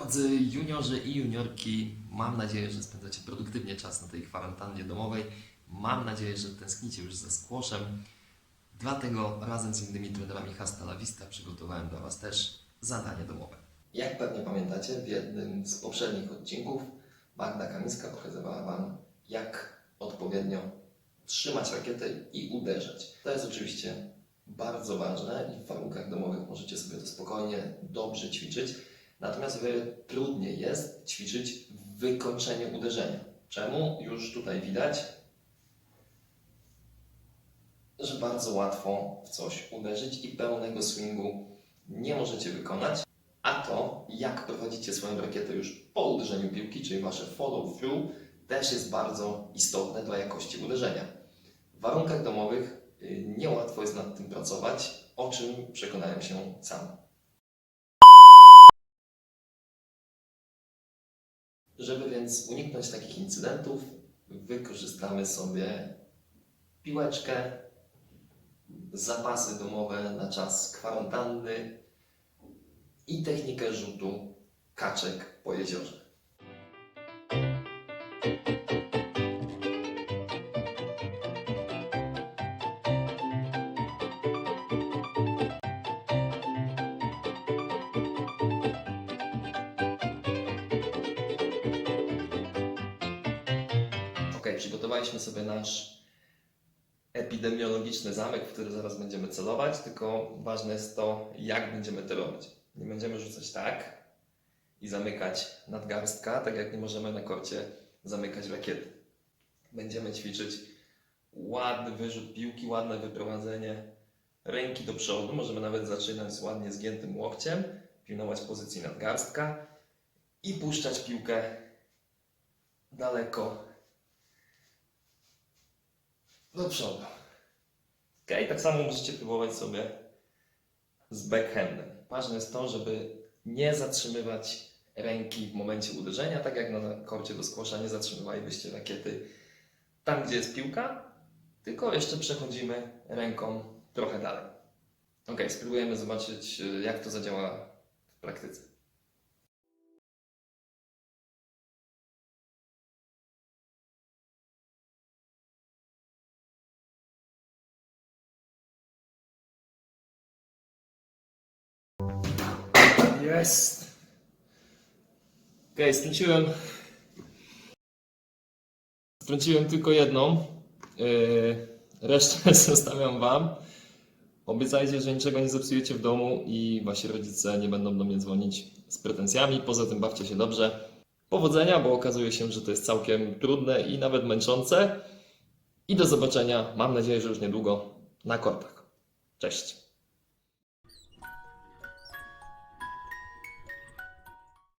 Drodzy juniorzy i juniorki, mam nadzieję, że spędzacie produktywnie czas na tej kwarantannie domowej. Mam nadzieję, że tęsknicie już za squashem. Dlatego razem z innymi trenerami Hasta La Vista przygotowałem dla Was też zadanie domowe. Jak pewnie pamiętacie, w jednym z poprzednich odcinków Magda Kamińska pokazywała Wam, jak odpowiednio trzymać rakietę i uderzać. To jest oczywiście bardzo ważne i w warunkach domowych możecie sobie to spokojnie, dobrze ćwiczyć. Natomiast trudniej jest ćwiczyć wykończenie uderzenia. Czemu? Już tutaj widać, że bardzo łatwo w coś uderzyć i pełnego swingu nie możecie wykonać. A to, jak prowadzicie swoją rakietę już po uderzeniu piłki, czyli wasze follow through, też jest bardzo istotne dla jakości uderzenia. W warunkach domowych y, niełatwo jest nad tym pracować, o czym przekonałem się sam. Żeby więc uniknąć takich incydentów, wykorzystamy sobie piłeczkę, zapasy domowe na czas kwarantanny i technikę rzutu kaczek po jeziorze. Przygotowaliśmy sobie nasz epidemiologiczny zamek, w który zaraz będziemy celować, tylko ważne jest to, jak będziemy to robić. Nie będziemy rzucać tak i zamykać nadgarstka, tak jak nie możemy na korcie zamykać rakiety. Będziemy ćwiczyć ładny wyrzut piłki, ładne wyprowadzenie ręki do przodu. Możemy nawet zaczynać ładnie zgiętym łokciem, pilnować pozycji nadgarstka i puszczać piłkę daleko do przodu. Ok, tak samo możecie próbować sobie z backhandem. Ważne jest to, żeby nie zatrzymywać ręki w momencie uderzenia, tak jak na korcie do skłosza nie zatrzymywalibyście rakiety tam, gdzie jest piłka, tylko jeszcze przechodzimy ręką trochę dalej. Ok, spróbujemy zobaczyć, y, jak to zadziała w praktyce. Jest! Okej, strąciłem. Strąciłem tylko jedną. Yy, resztę zostawiam Wam. Obiecajcie, że niczego nie zepsujecie w domu i Wasi rodzice nie będą do mnie dzwonić z pretensjami. Poza tym bawcie się dobrze. Powodzenia, bo okazuje się, że to jest całkiem trudne i nawet męczące. I do zobaczenia, mam nadzieję, że już niedługo na kortach. Cześć!